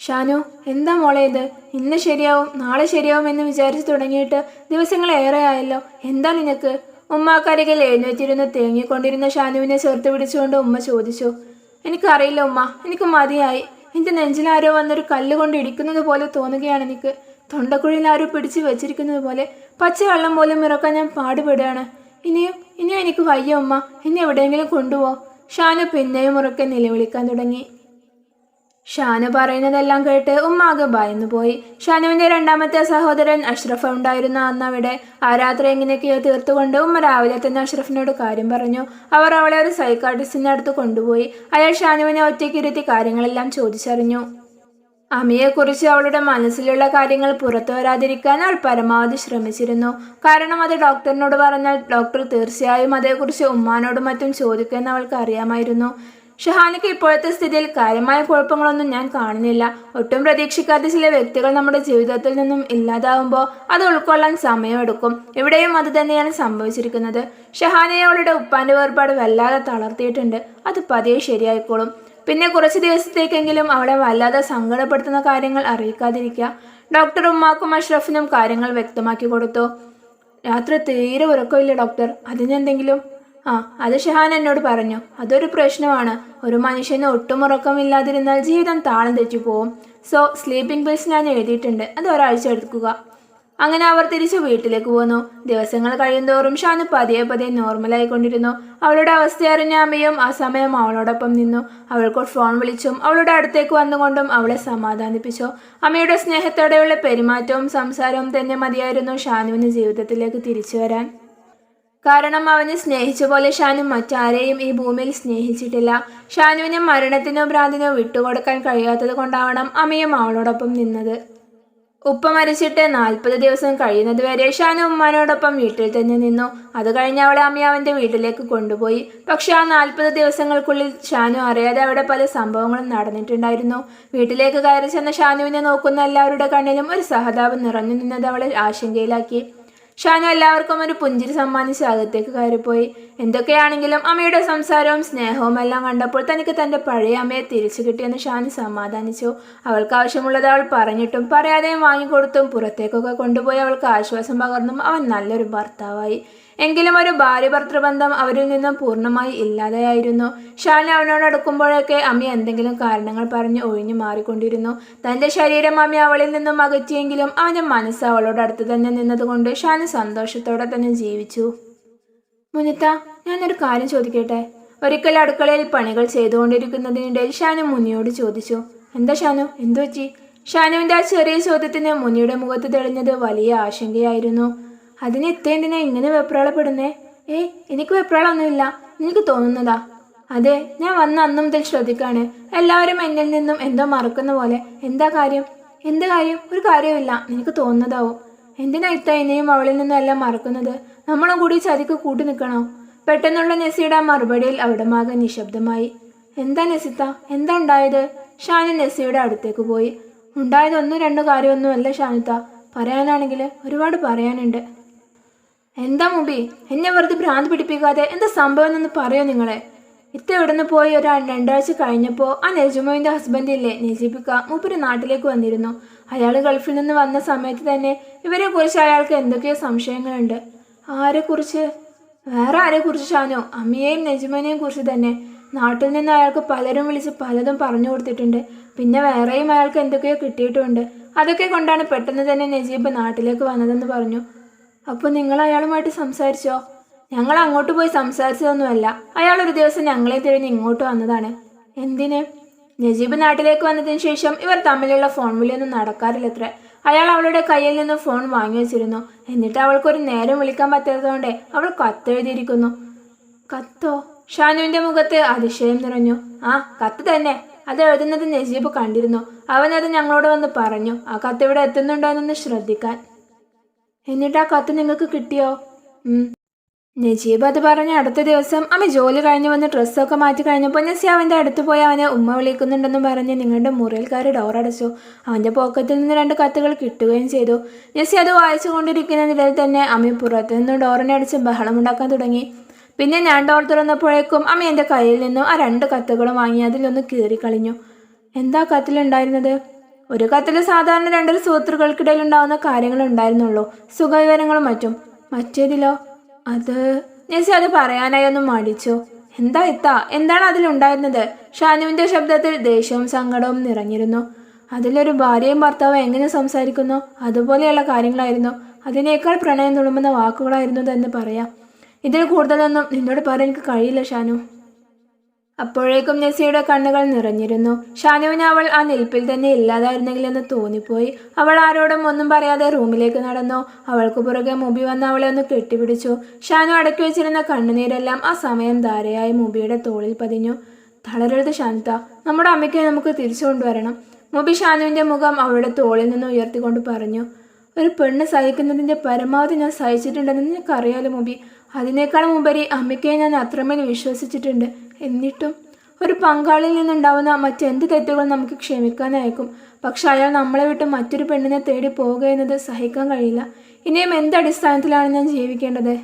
Speaker 1: ഷാനു എന്താ മോളെ ഇത്? ഇന്ന് ശരിയാവും നാളെ ശരിയാവും എന്ന് വിചാരിച്ചു തുടങ്ങിയിട്ട് ദിവസങ്ങൾ ഏറെ ആയല്ലോ. എന്താ നിനക്ക്? ഉമ്മാക്കരികിൽ എഴുന്നേറ്റിരുന്ന് തേങ്ങിക്കൊണ്ടിരുന്ന ഷാനുവിനെ ചേർത്ത് പിടിച്ചുകൊണ്ട് ഉമ്മ ചോദിച്ചു. എനിക്കറിയില്ല ഉമ്മ. എനിക്ക് മതിയായി. എന്റെ നെഞ്ചിലാരോ വന്നൊരു കല്ല് കൊണ്ട് ഇടിക്കുന്നത് പോലെ തോന്നുകയാണ് എനിക്ക്. തൊണ്ടക്കുഴിയിൽ ആരോ പിടിച്ചു വെച്ചിരിക്കുന്നത് പോലെ പച്ചവെള്ളം പോലും ഇറക്കാൻ ഞാൻ പാടുപെടുകയാണ്. ഇനിയും ഇനിയും എനിക്ക് വയ്യ ഉമ്മ. എന്നെ എവിടെയെങ്കിലും കൊണ്ടുപോ. ഷാനു പിന്നെയും ഉറക്കെ നിലവിളിക്കാൻ തുടങ്ങി. ഷാനു പറയുന്നതെല്ലാം കേട്ട് ഉമ്മാകെ ഭയന്നു പോയി. ഷാനുവിന്റെ രണ്ടാമത്തെ സഹോദരൻ അഷ്റഫ് ഉണ്ടായിരുന്ന അന്നവിടെ ആ രാത്രി എങ്ങനെയൊക്കെയോ തീർത്തുകൊണ്ട് ഉമ്മ രാവിലെ തന്നെ അഷ്റഫിനോട് കാര്യം പറഞ്ഞു. അവർ അവളെ ഒരു സൈക്കാട്രിസ്റ്റിന്റെ അടുത്ത് കൊണ്ടുപോയി. അയാൾ ഷാനുവിനെ ഒറ്റയ്ക്കിരുത്തി കാര്യങ്ങളെല്ലാം ചോദിച്ചറിഞ്ഞു. അമിയെക്കുറിച്ച് അവളുടെ മനസ്സിലുള്ള കാര്യങ്ങൾ പുറത്തു വരാതിരിക്കാൻ അവൾ പരമാവധി ശ്രമിച്ചിരുന്നു. കാരണം അത് ഡോക്ടറിനോട് പറഞ്ഞാൽ ഡോക്ടർ തീർച്ചയായും അതേക്കുറിച്ച് ഉമ്മാനോടും മറ്റും ചോദിക്കുമെന്ന് അവൾക്ക് അറിയാമായിരുന്നു. ഷഹാനയ്ക്ക് ഇപ്പോഴത്തെ സ്ഥിതിയിൽ കാര്യമായ കുഴപ്പങ്ങളൊന്നും ഞാൻ കാണുന്നില്ല. ഒട്ടും പ്രതീക്ഷിക്കാത്ത ചില വ്യക്തികൾ നമ്മുടെ ജീവിതത്തിൽ നിന്നും ഇല്ലാതാവുമ്പോൾ അത് ഉൾക്കൊള്ളാൻ സമയമെടുക്കും. ഇവിടെയും അത് തന്നെയാണ് സംഭവിച്ചിരിക്കുന്നത്. ഷഹാനയെ അവളുടെ ഉപ്പാന്റെ വേർപാട് വല്ലാതെ തളർത്തിയിട്ടുണ്ട്. അത് പതിയെ ശരിയായിക്കോളും. പിന്നെ കുറച്ച് ദിവസത്തേക്കെങ്കിലും അവളെ വല്ലാതെ സങ്കടപ്പെടുത്തുന്ന കാര്യങ്ങൾ അറിയിക്കാതിരിക്കുക. ഡോക്ടർ ഉമ്മാക്കും അഷ്റഫിനും കാര്യങ്ങൾ വ്യക്തമാക്കി കൊടുത്തു. രാത്രി തീരെ ഉറക്കമില്ല ഡോക്ടർ. അതിനെന്തെങ്കിലും ആ അത് ഷഹാൻ എന്നോട് പറഞ്ഞു. അതൊരു പ്രശ്നമാണ്. ഒരു മനുഷ്യന് ഒട്ടും ഉറക്കമില്ലാതിരുന്നാൽ ജീവിതം താളം തെറ്റിപ്പോവും സോ സ്ലീപ്പിംഗ് പിൽസ് ഞാൻ എഴുതിയിട്ടുണ്ട്. അത് ഒരാഴ്ച എടുക്കുക. അങ്ങനെ അവർ തിരിച്ചു വീട്ടിലേക്ക് പോന്നു. ദിവസങ്ങൾ കഴിയുന്തോറും ഷാന് പതിയെ പതിയെ നോർമലായിക്കൊണ്ടിരുന്നു അവളുടെ അവസ്ഥ അറിഞ്ഞ അമ്മയും ആ സമയം അവളോടൊപ്പം നിന്നു. അവൾക്ക് ഫോൺ വിളിച്ചും അവളുടെ അടുത്തേക്ക് വന്നുകൊണ്ടും അവളെ സമാധാനിപ്പിച്ചു. അമ്മയുടെ സ്നേഹത്തോടെയുള്ള പെരുമാറ്റവും സംസാരവും തന്നെ മതിയായിരുന്നു ഷാനുവിന് ജീവിതത്തിലേക്ക് തിരിച്ചു വരാൻ. കാരണം അവനെ സ്നേഹിച്ച പോലെ ഷാനു മറ്റാരെയും ഈ ഭൂമിയിൽ സ്നേഹിച്ചിട്ടില്ല. ഷാനുവിനെ മരണത്തിനോ ഭ്രാന്തിനോ വിട്ടുകൊടുക്കാൻ കഴിയാത്തത് കൊണ്ടാവണം അമ്മയും അവളോടൊപ്പം നിന്നത്. ഉപ്പ മരിച്ചിട്ട് നാൽപ്പത് ദിവസം കഴിയുന്നത് വരെ ഷാനു ഉമ്മാനോടൊപ്പം വീട്ടിൽ തന്നെ നിന്നു. അത് കഴിഞ്ഞ് അവളെ അമ്മ അവന്റെ വീട്ടിലേക്ക് കൊണ്ടുപോയി. പക്ഷെ ആ നാൽപ്പത് ദിവസങ്ങൾക്കുള്ളിൽ ഷാനു അറിയാതെ അവിടെ പല സംഭവങ്ങളും നടന്നിട്ടുണ്ടായിരുന്നു. വീട്ടിലേക്ക് കയറി ചെന്ന ഷാനുവിനെ നോക്കുന്ന എല്ലാവരുടെ കണ്ണിലും ഒരു സഹതാപം നിറഞ്ഞു നിന്നത് അവളെ ആശങ്കയിലാക്കി. ഷാനു എല്ലാവർക്കും ഒരു പുഞ്ചിരി സമ്മാനിച്ച് അകത്തേക്ക് കയറിപ്പോയി. എന്തൊക്കെയാണെങ്കിലും അമ്മയുടെ സംസാരവും സ്നേഹവും എല്ലാം കണ്ടപ്പോൾ തനിക്ക് തന്റെ പഴയ അമ്മയെ തിരിച്ചു കിട്ടിയെന്ന് ഷാനു സമാധാനിച്ചു. അവൾക്ക് ആവശ്യമുള്ളത് അവൾ പറഞ്ഞിട്ടും പറയാതെയും വാങ്ങിക്കൊടുത്തും പുറത്തേക്കൊക്കെ കൊണ്ടുപോയി അവൾക്ക് ആശ്വാസം പകർന്നും അവൻ നല്ലൊരു ഭർത്താവായി. എങ്കിലും ഒരു ഭാര്യ ഭർത്തൃബന്ധം അവരിൽ നിന്നും പൂർണമായി ഇല്ലാതെയായിരുന്നു. ഷാൻ അവനോട് അടുക്കുമ്പോഴൊക്കെ അമ്മ എന്തെങ്കിലും കാരണങ്ങൾ പറഞ്ഞ് ഒഴിഞ്ഞു മാറിക്കൊണ്ടിരുന്നു. തന്റെ ശരീരം അമ്മി അവളിൽ നിന്നും അകറ്റിയെങ്കിലും അവന്റെ മനസ്സ് അവളോട് അടുത്ത് തന്നെ നിന്നതുകൊണ്ട് ഷാൻ സന്തോഷത്തോടെ തന്നെ ജീവിച്ചു. മുനിത്ത ഞാനൊരു കാര്യം ചോദിക്കട്ടെ? ഒരിക്കൽ അടുക്കളയിൽ പണികൾ ചെയ്തുകൊണ്ടിരിക്കുന്നതിനിടയിൽ ഷാനു മുനിയോട് ചോദിച്ചു. എന്താ ഷാനു? എന്തു പറ്റി ഷാനുവിന്റെ ആ ചെറിയ ചോദ്യത്തിന് മുനിയുടെ മുഖത്ത് തെളിഞ്ഞത് വലിയ ആശങ്കയായിരുന്നു. അതിന് എത്തേണ്ടതിനാ ഇങ്ങനെ വെപ്രാളപ്പെടുന്നേ? ഏയ് എനിക്ക് വെപ്രാളൊന്നുമില്ല. നിനക്ക് തോന്നുന്നതാ? അതെ ഞാൻ വന്ന അന്നു മുതൽ ശ്രദ്ധിക്കാണ്. എല്ലാവരും എന്നിൽ നിന്നും എന്തോ മറക്കുന്ന പോലെ. എന്താ കാര്യം? എന്ത് കാര്യം? ഒരു കാര്യമില്ല നിനക്ക് തോന്നുന്നതാവും. എന്തിനാ ഇത്ത എന്നെയും അവളിൽ നിന്നും എല്ലാം മറക്കുന്നത്? നമ്മളും കൂടി ചതിക്ക് കൂട്ടി നിൽക്കണോ? പെട്ടെന്നുള്ള നെസിയുടെ ആ മറുപടിയിൽ അവിടമാകെ നിശബ്ദമായി. എന്താ നെസിത്ത എന്താ ഉണ്ടായത്? ഷാനു നെസിയുടെ അടുത്തേക്ക് പോയി. ഉണ്ടായത് ഒന്നും രണ്ടു കാര്യമൊന്നുമല്ല ഷാനിത്ത. പറയാനാണെങ്കിൽ ഒരുപാട് പറയാനുണ്ട്. എന്താ മുബി? എന്നെ വെറുതെ ഭ്രാന്ത് പിടിപ്പിക്കാതെ എന്താ സംഭവം എന്നൊന്ന് പറയോ നിങ്ങളെ? ഇത്ത ഇവിടുന്ന് പോയി ഒരാൾ രണ്ടാഴ്ച കഴിഞ്ഞപ്പോൾ ആ നെജുമോവിന്റെ ഹസ്ബൻഡ് ഇല്ലേ? നജീബിക്ക മൂപ്പര് നാട്ടിലേക്ക് വന്നിരുന്നു. അയാൾ ഗൾഫിൽ നിന്ന് വന്ന സമയത്ത് തന്നെ ഇവരെ കുറിച്ച് അയാൾക്ക് എന്തൊക്കെയോ സംശയങ്ങളുണ്ട്. ആരെക്കുറിച്ച്? വേറെ ആരെക്കുറിച്ച് ഷാനോ? അമ്മയെയും നജുമനെയും കുറിച്ച് തന്നെ. നാട്ടിൽ നിന്ന് അയാൾക്ക് പലരും വിളിച്ച് പലതും പറഞ്ഞു കൊടുത്തിട്ടുണ്ട്. പിന്നെ വേറെയും അയാൾക്ക് എന്തൊക്കെയോ കിട്ടിയിട്ടുമുണ്ട്. അതൊക്കെ കൊണ്ടാണ് പെട്ടെന്ന് തന്നെ നജീബ് നാട്ടിലേക്ക് വന്നതെന്ന് പറഞ്ഞു. അപ്പോൾ നിങ്ങൾ അയാളുമായിട്ട് സംസാരിച്ചോ? ഞങ്ങൾ അങ്ങോട്ട് പോയി സംസാരിച്ചതൊന്നുമല്ല. അയാൾ ഒരു ദിവസം ഞങ്ങളെ തിരിഞ്ഞ് ഇങ്ങോട്ട് വന്നതാണ്. എന്തിന്? നജീബ് നാട്ടിലേക്ക് വന്നതിന് ശേഷം ഇവർ തമ്മിലുള്ള ഫോൺ വിളിയൊന്നും നടക്കാറില്ലത്രേ. അയാൾ അവളുടെ കയ്യിൽ നിന്ന് ഫോൺ വാങ്ങി വെച്ചിരുന്നു. എന്നിട്ട് അവൾക്കൊരു നേരം വിളിക്കാൻ പറ്റാത്തതുകൊണ്ട് അവൾ കത്തെഴുതിയിരിക്കുന്നു. കത്തോ? ഷാനുവിന്റെ മുഖത്ത് അതിശയം നിറഞ്ഞു. ആ കത്ത് തന്നെ. അത് എഴുതുന്നത് നജീബ് കണ്ടിരുന്നു. അവനത് ഞങ്ങളോട് വന്ന് പറഞ്ഞു. ആ കത്ത് ഇവിടെ എത്തുന്നുണ്ടോ എന്നൊന്ന് ശ്രദ്ധിക്കാൻ. എന്നിട്ട് ആ കത്ത് നിങ്ങൾക്ക് കിട്ടിയോ. നജീബ് അത് പറഞ്ഞ അടുത്ത ദിവസം അമ്മ ജോലി കഴിഞ്ഞ് വന്ന് ഡ്രസ്സൊക്കെ മാറ്റി കഴിഞ്ഞപ്പോൾ നസി അവന്റെ അടുത്ത് പോയി അവനെ ഉമ്മ വിളിക്കുന്നുണ്ടെന്ന് പറഞ്ഞ് നിങ്ങളുടെ മുറിയിൽക്കാർ ഡോറടച്ചു. അവന്റെ പോക്കറ്റിൽ നിന്ന് രണ്ട് കത്തുകൾ കിട്ടുകയും ചെയ്തു. നസി അത് വായിച്ചു കൊണ്ടിരിക്കുന്ന നിലയിൽ തന്നെ അമ്മ പുറത്തു നിന്ന് ഡോറിനെ അടിച്ച് ബഹളമുണ്ടാക്കാൻ തുടങ്ങി. പിന്നെ ഞാൻ ഡോർ തുറന്നപ്പോഴേക്കും അമ്മ എന്റെ കയ്യിൽ നിന്നും ആ രണ്ട് കത്തുകളും വാങ്ങി അതിലൊന്ന് കീറിക്കളഞ്ഞു. എന്താ കത്തിലുണ്ടായിരുന്നത്? ഒരു കത്തിൽ സാധാരണ രണ്ടര സുഹൃത്തുക്കൾക്കിടയിൽ ഉണ്ടാവുന്ന കാര്യങ്ങൾ ഉണ്ടായിരുന്നുള്ളൂ സുഖവിവരങ്ങളും മറ്റും. മറ്റേതിലോ? അത് നെസി അത് പറയാനായി ഒന്ന് മടിച്ചു. എന്താ ഇത്ത? എന്താണ് അതിലുണ്ടായിരുന്നത്? ഷാനുവിന്റെ ശബ്ദത്തിൽ ദേഷ്യവും സങ്കടവും നിറഞ്ഞിരുന്നു. അതിലൊരു ഭാര്യയും ഭർത്താവും എങ്ങനെ സംസാരിക്കുന്നു? അതുപോലെയുള്ള കാര്യങ്ങളായിരുന്നു. അതിനേക്കാൾ പ്രണയം തുളുമ്പുന്ന വാക്കുകളായിരുന്നു എന്ന് പറയാം. ഇതിൽ കൂടുതലൊന്നും നിന്നോട് പറയാൻ എനിക്ക് കഴിയില്ല ഷാനു. അപ്പോഴേക്കും നസിയുടെ കണ്ണുകൾ നിറഞ്ഞിരുന്നു. ഷാനുവിന് അവൾ ആ നിൽപ്പിൽ തന്നെ ഇല്ലാതായിരുന്നെങ്കിലെന്ന് തോന്നിപ്പോയി. അവൾ ആരോടും ഒന്നും പറയാതെ റൂമിലേക്ക് നടന്നു. അവൾക്ക് പുറകെ മുബി വന്ന് അവളെ ഒന്ന് കെട്ടിപ്പിടിച്ചു. ഷാനു അടക്കി വെച്ചിരുന്ന കണ്ണുനീരെല്ലാം ആ സമയം ധാരയായി മുബിയുടെ തോളിൽ പതിഞ്ഞു. തളരരുത് ശാന്ത. നമ്മുടെ അമ്മയ്ക്ക് നമുക്ക് തിരിച്ചു കൊണ്ടുവരണം. മുബി ഷാനുവിന്റെ മുഖം അവളുടെ തോളിൽ നിന്ന് ഉയർത്തിക്കൊണ്ട് പറഞ്ഞു. ഒരു പെണ്ണ് സഹിക്കുന്നതിന്റെ പരമാവധി ഞാൻ സഹിച്ചിട്ടുണ്ടെന്ന് നിനക്കറിയാലോ മുബി. അതിനേക്കാളും ഉപരി അമ്മയ്ക്ക് ഞാൻ അത്രമേൽ വിശ്വസിച്ചിട്ടുണ്ട്. എന്നിട്ടും ഒരു പങ്കാളിയിൽ നിന്നുണ്ടാവുന്ന മറ്റെന്ത് തെറ്റുകൾ നമുക്ക് ക്ഷമിക്കാനായേക്കും പക്ഷെ അയാൾ നമ്മളെ വിട്ട് മറ്റൊരു പെണ്ണിനെ തേടി പോവുക എന്നത് സഹിക്കാൻ കഴിയില്ല. ഇനിയും എന്ത് അടിസ്ഥാനത്തിലാണ് ഞാൻ ജീവിക്കേണ്ടത്?